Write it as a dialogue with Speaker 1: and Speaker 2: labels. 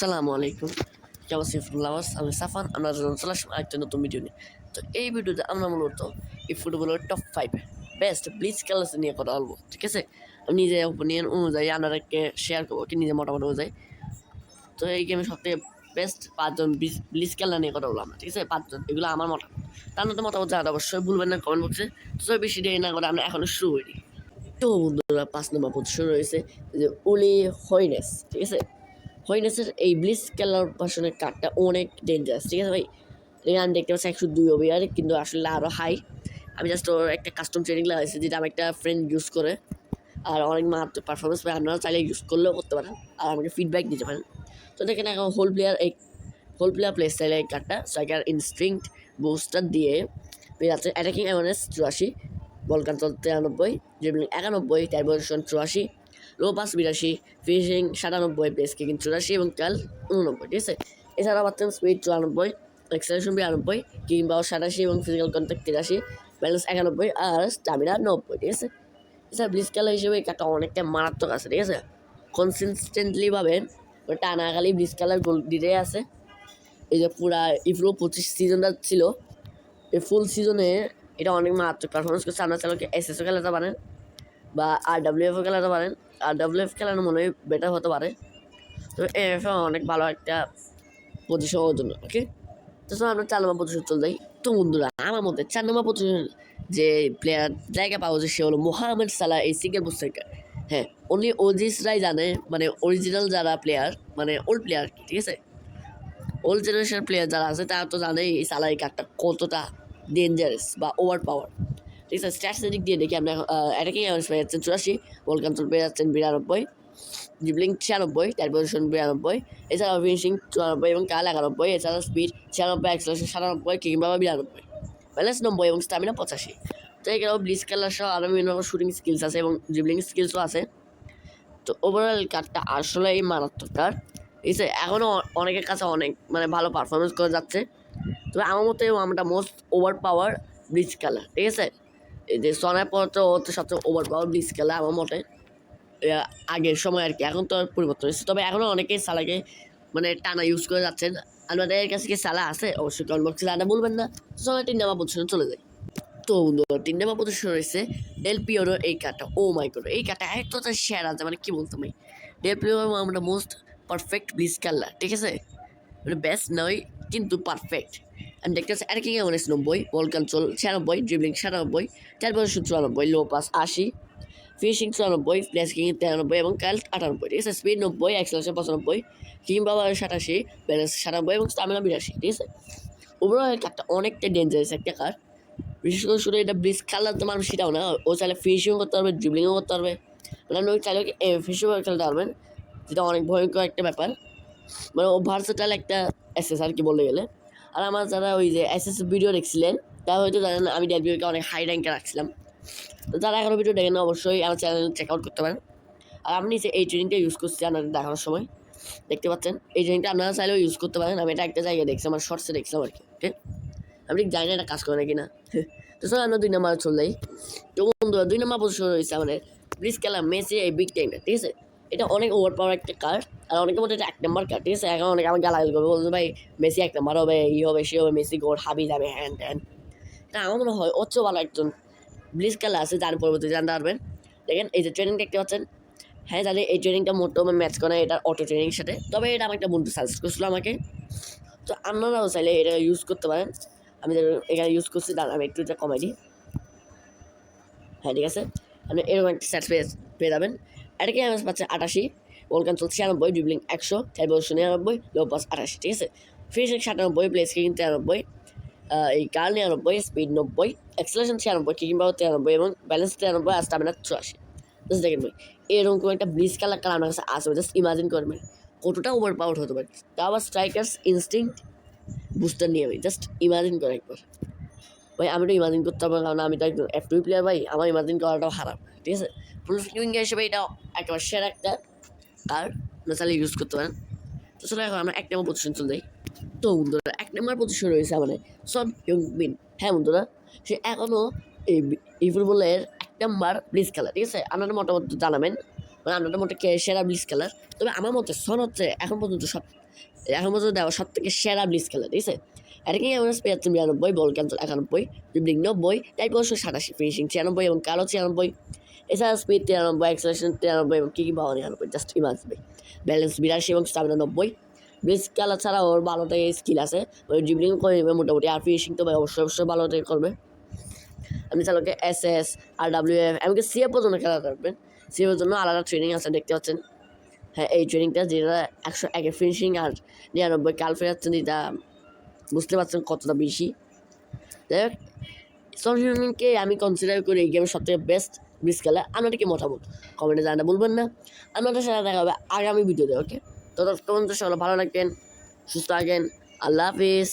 Speaker 1: আসসালামু আলাইকুম। কেমন সিফুল্লাহ আমি সাফান, আমরা চলে আসলাম একটা নতুন ভিডিও নিয়ে। তো এই ভিডিওতে আমরা মূলত এই ফুটবলের top five best bleach colours নিয়ে কথা বলব, ঠিক আছে? আমি নিজে ওপিনিয়ন অনুযায়ী আপনাদেরকে শেয়ার করব, কি নিজে মোটামুটি অনুযায়ী। তো এই গেমে সবথেকে বেস্ট পাঁচজন ব্লিচ কালার নিয়ে কথা বললাম, ঠিক আছে? পাঁচজন, এগুলো আমার মতামত তার মধ্যে মতামত জানাতে অবশ্যই ভুলবেন না কমেন্ট বক্সে তো সব বেশি দেরি না করে আমরা এখনও শুরু করি। তো বন্ধুরা, পাঁচ নম্বর পজিশন রয়েছে যে উলি হইনেস ঠিক আছে? হইনেসের এই ব্লিস কালার ভার্সনের কার্ডটা অনেক ডেঞ্জারাস ঠিক আছে ভাই? আমি দেখতে পাচ্ছি একশো দুই ওবিআর কিন্তু আসলে আরও হাই আমি জাস্ট ওর একটা কাস্টম ট্রেনিং লাগাইছি যেটা আমার একটা ফ্রেন্ড ইউজ করে। আর অনেক মারাত্মক পারফরমেন্স পাই আপনারা চাইলে ইউজ করলেও করতে পারেন। আর আমাকে ফিডব্যাক দিতে পারেন। তো দেখেন এখন হোল প্লেয়ার এই হোল প্লেয়ার প্লে স্টাইলে এই কার্ডটা স্ট্রাইকার ইনস্ট্রিংক্ট বুস্টার দিয়ে পেয়ে যাচ্ছে অ্যাটাকিং অ্যাওয়ারনেস চুরাশি বল তিরানব্বই ড্রিবলিং একানব্বই টাইম চুরাশি লো পাস বিরাশি ফিনিশিং সাতানব্বই প্লেস কিকিং চুরাশি এবং কাল উননব্বই, ঠিক আছে? এছাড়া পাচ্ছেন স্পিড চুরানব্বই এক্সেলেশন বিরানব্বই কিং পাওয়ার সাতাশি এবং ফিজিক্যাল কন্ট্যাক্ট তিরাশি, ব্যালেন্স একানব্বই আর স্টামিনা নব্বই, ঠিক আছে? এছাড়া ব্লিজ খেলা হিসেবে কার্ডটা অনেকটা মারাত্মক আছে, ঠিক আছে? কনসিস্টেন্টলিভাবে টানাখালি ব্লিজ কালার গোল দিতে আছে। এই যে পুরা ইফ্রো পঁচিশ সিজনটা ছিল, এই ফুল সিজনে এটা অনেক মারাত্মক পারফরমেন্স করছে। আপনার চালকে এসএসও খেলাতে পারেন বা আর ডাব্লিউএফও খেলাতে পারেন। আর ডাব্লিউএফ খেলানো মনে হয় বেটার হতে পারে। তো এফ অনেক ভালো একটা পজিশন জন্য ওকে তো আমরা চার নম্বর পজিশন চলে যাই। তো বন্ধুরা, আমার মধ্যে চার নম্বর পজিশন যে প্লেয়ার জায়গা পাওয়া যায় সে হলো মোহাম্মদ সালাহ এই সিঙ্গেল বুস্টারটা হ্যাঁ অনলি ওজিসরাই জানে মানে অরিজিনাল যারা প্লেয়ার মানে ওল্ড প্লেয়ার ঠিক আছে? ওল্ড জেনারেশন প্লেয়ার যারা আছে, তারা তো জানে এই সালাই কার্ডটা কতটা ডেঞ্জারাস বা ওভার পাওয়ার ঠিক আছে স্ট্যাটসের দিক দিয়ে দেখি আমরা অ্যাটাকিং অ্যাভারেজ পেয়ে যাচ্ছেন চুরাশি বল কন্ট্রোল পেয়ে যাচ্ছেন বিরানব্বই জিবলিং ছিয়ানব্বই টাইম পজিশন বিরানব্বই এছাড়াও ফিনিশিং চুরানব্বই এবং কাল একানব্বই এছাড়াও স্পিড ছিয়ানব্বই একশো সাতানব্বই কিংবা বিরানব্বই ব্যালেন্স নব্বই এবং স্টামিনা পঁচাশি। তো এখানেও ব্লিজ খেলার সহ আরও বিভিন্ন রকম শুটিং স্কিলস আছে এবং জিবলিং স্কিলসও আছে। তো ওভারঅল কার্ডটা আসলেই মারাত্মক কার্ড ঠিক আছে এখনও অনেকের কাছে অনেক মানে ভালো পারফরমেন্স করে যাচ্ছে। তবে আমার মতে আমরা মোস্ট ওভার পাওয়ার ব্লিচ খেলা, ঠিক আছে? যে সনের পর তো হচ্ছে সবচেয়ে ওভার পাওয়ার ব্লিচ খেলা আমার মতে। আগের সময় আর কি, এখন তো পরিবর্তন হয়েছে। তবে এখনও অনেকেই সালাকে মানে টানা ইউজ করে যাচ্ছেন। আপনাদের কাছে কি সালা আছে? অবশ্যই কমেন্ট বক্সে জানা বলবেন না। চলে তিন নাম্বার পজিশনে চলে যায় তো বন্ধুরা তিন নাম্বার পজিশন রয়েছে ডেল পিওরো এই কার্ডটা ও মাই গড এই কার্ডটা একটা শেয়ার আছে মানে কি বলতাম আমি? ডেল পিওরো আমরা মোস্ট পারফেক্ট ব্লিজ কালার ঠিক আছে? মানে বেস্ট নয়, কিন্তু পারফেক্ট আমি দেখতে পাচ্ছি অ্যাটাকিং অ্যাওয়ারনেস নব্বই বল কন্ট্রোল ছিয়ানব্বই ড্রিবলিং সাতানব্বই চার পজিশন চুরানব্বই লো পাস আশি ফিনিশিং চুরানব্বই প্লেস কিং তিরানব্বই এবং কাল আটানব্বই ঠিক আছে? স্পিড নব্বই এক্সেলেশন পঁচানব্বই কিং বাবা সাতাশি ব্যালেন্স সাতানব্বই এবং স্টামিনা বিরাশি ঠিক আছে? ওভারঅল কার্ডটা অনেকটা ডেঞ্জারাস একটা কার্ড বিশেষ করে শুধু এটা ব্রিজ খেলার তো মানুষ সেটাও না। ও চাইলে ফিনিশিংও করতে পারবে ড্রিবলিংও করতে পারবে। মানে ওই চাইলে ফিনিশিংও খেলতে পারবেন। যেটা অনেক ভয়ঙ্কর একটা ব্যাপার। মানে ও ভার্সেটাইল একটা আর কি বলতে গেলে। আর আমার যারা ওই যে এস ভিডিও দেখছিলেন, তারা হয়তো জানেন আমি ডেলবিওকে অনেক হাই র্যাঙ্কে রাখছিলাম। তো যারা এখনও ভিডিও দেখেন অবশ্যই আমার চ্যানেল চেক আউট করতে পারেন। আর আমি নিচে এই ট্রেনিংটা ইউজ করছি আপনাদের দেখানোর সময়। দেখতে পাচ্ছেন? এই ট্রেনিংটা আপনারা চাইলেও ইউজ করতে পারেন। আমি এটা একটা জায়গায় দেখছি আমার শর্টসে দেখছিলাম আর কি ওকে আমি ঠিক জানি না এটা কাজ করে না। তো স্যার আমরা দুই নাম্বার চলে যাই। তো বন্ধুরা, দুই নাম্বার পজিশন রয়েছে আমাদের প্লিজ খেলা মেসি এই বিগ টাইমটা ঠিক আছে? এটা অনেক ওভার পাওয়ার একটা কার্ড আর অনেকে মধ্যে এটা এক নম্বর কার্ড ঠিক আছে? এখন অনেকে আমার গালাগালি করবে, বলছে, ভাই, মেসি এক নম্বর হবে, ই হবে, সে হবে, মেসি গোড হাবি যাবে, হ্যান ত্যান। এটা আমার মনে হয় অচ্ছ ভালো একজন ব্লিজ খেলা আছে যার পরবর্তী জানতে পারবেন। দেখেন, এই যে ট্রেনিং দেখতে পাচ্ছেন। হ্যাঁ জানি এই ট্রেনিংটা মোটো ম্যাচ করে এটা অটো ট্রেনিংয়ের সাথে। তবে এটা আমার একটা বন্ধু সাজেস্ট করছিল আমাকে। তো আপনারাও চাইলে এটা ইউজ করতে পারেন। আমি এখানে ইউজ করছি, দাঁড়ান, আমি একটু এটা কমাই দিই। হ্যাঁ ঠিক আছে? আপনি এরকম একটা সেট পেয়ে পেয়ে যাবেন। এটাকে আমি পাচ্ছি? আটাশি। বল কন্ট্রোল ছিয়ানব্বই ড্রিবলিং একশো বছর নিরানব্বই লো পাস আটাশি, ঠিক আছে? ফিনিশিং সাতানব্বই প্লেস কিকিং তিরানব্বই এই কার নিরানব্বই স্পিড নব্বই এক্সেলেশন ছিয়ানব্বই কিকিং পাওয়ার তিরানব্বই এবং ব্যালেন্স তিরানব্বই আর স্টামিনা চুরাশি। জাস্ট দেখেন ভাই, এরকম একটা ব্লিজ কালার কালার আমার কাছে আসবে জাস্ট ইমাজিন করবেন কতটা ওভার পাওয়ার হতে পারে। তা আবার স্ট্রাইকার্স ইনস্টিংক্ট বুস্টার নিয়ে আমি জাস্ট ইমাজিন করে একবার। ভাই, আমি তো ইমাজিন করতে পারব কারণ আমি তো একজন এফ টু প্লেয়ার ভাই, আমার ইমাজিন করাটাও খারাপ, ঠিক আছে? ফুল ফিলিং হিসেবে এটা একেবারে সেরা একটা আর চাইলে ইউজ করতে পারেন। তো চলো এখন আমরা এক নম্বর পজিশন চলে যাই। তো বন্ধুরা, এক নম্বর পজিশন রয়েছে আমাদের সন ইয়ং বিন হ্যাঁ বন্ধুরা, সে এখনও এই ফুটবলের এক নাম্বার ব্লিজ খেলা, ঠিক আছে? আপনারা মোটামুটি জানাবেন। মানে আপনাদের মধ্যে কে সেরা ব্লিজ খেলার তবে আমার মতে সন হচ্ছে এখন পর্যন্ত সব এখন পর্যন্ত দেওয়া সব থেকে সেরা ব্লিজ খেলা, ঠিক আছে? এটাকে আমার পেয়েছে বিরানব্বই বল ক্যান্সেল একানব্বই, ড্রিবলিং নব্বই টাইপ সাতাশি, ফিনিশিং ছিয়ানব্বই এবং কালো ছিয়ানব্বই। এছাড়া স্পিড তিরানব্বই এক্সেলেশন তিরানব্বই এবং কী কী পাওয়া নিরানব্বই, জাস্ট ভাই। ব্যালেন্স বিরাশি এবং স্টামিনা নব্বই। ব্লিজ খেলা ছাড়া ওর ভালো থেকে স্কিল আছে, ওই ড্রিবলিং করে নেবে মোটামুটি, আর ফিনিশিং তো অবশ্যই অবশ্যই ভালো থেকে করবে। আপনি চালকে S S R W F এমনকি সিএফ পর্যন্ত খেলা করবেন। সিএফের জন্য আলাদা ট্রেনিং আছে, দেখতে পাচ্ছেন। হ্যাঁ এই ট্রেনিংটা যেটা একশো একের ফিনিশিং আর নিরানব্বই কাল ফেরাচ্ছেন এটা বুঝতে পারছেন কতটা বেশি? যাই হোক আমি কনসিডার করি এই গেমের সবথেকে বেস্ট মিস খেলা। আপনার কি মতামত কমেন্টে জানাতে বলবেন না। আপনাদের সাথে দেখা হবে আগামী ভিডিওতে ওকে তো তখন তো সবাই ভালো থাকবেন, সুস্থ থাকেন আল্লাহ হাফিজ।